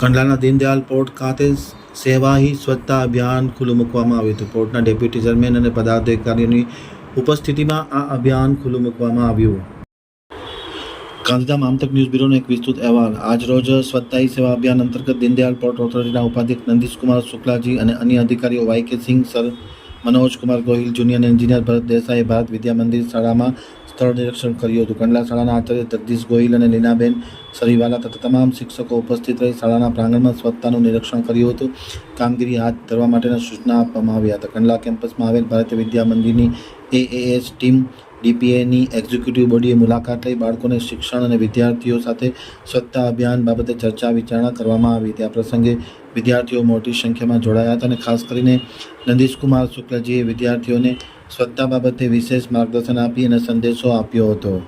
કંડલાના Deendayal port ખાતે સેવા હી સ્વચ્છતા અભિયાન ખુલ્લું મૂકવામાં આવ્યું હતું. પોર્ટના ડેપ્યુટી ચેરમેન અને પદાધિકારીઓની ઉપસ્થિતિમાં આ અભિયાન ખુલ્લું મૂકવામાં આવ્યું. ગાંધીધામ આમતક ન્યૂઝ બ્યુરોનો એક વિસ્તૃત અહેવાલ. આજરોજ સ્વચ્છતા હી સેવા અભિયાન અંતર્ગત દીનદયાલ પોર્ટ ઓથોરિટીના ઉપાધ્યક્ષ નંદીશકુમાર શુક્લાજી અને અન્ય અધિકારીઓ Y K Singh sir Manojkumar Gohil, junior engineer, Bharat દેસાઈએ Bharat Vidya Mandir શાળામાં સ્થળ નિરીક્ષણ કર્યું હતું. કંડલા શાળાના આચાર્ય જગદીશ ગોહિલ અને લીનાબેન સરીવાલા તથા તમામ શિક્ષકો ઉપસ્થિત રહી શાળાના પ્રાંગણમાં સ્વચ્છતાનું નિરીક્ષણ કર્યું હતું. કામગીરી હાથ ધરવા માટેના સૂચના આપવામાં આવ્યા હતા. કંડલા કેમ્પસમાં આવેલ ભારતીય વિદ્યા મંદિરની એએએસ ટીમ ડીપીએની એક્ઝિક્યુટિવ બોડીએ મુલાકાત લઈ બાળકોને શિક્ષણ અને વિદ્યાર્થીઓ સાથે સ્વચ્છતા અભિયાન બાબતે ચર્ચા વિચારણા કરવામાં આવી હતી. આ પ્રસંગે વિદ્યાર્થીઓ મોટી સંખ્યામાં જોડાયા હતા અને ખાસ કરીને નંદીશકુમાર શુક્લજીએ વિદ્યાર્થીઓને સ્વચ્છતા બાબતે વિશેષ માર્ગદર્શન આપી અને સંદેશો આપ્યો હતો.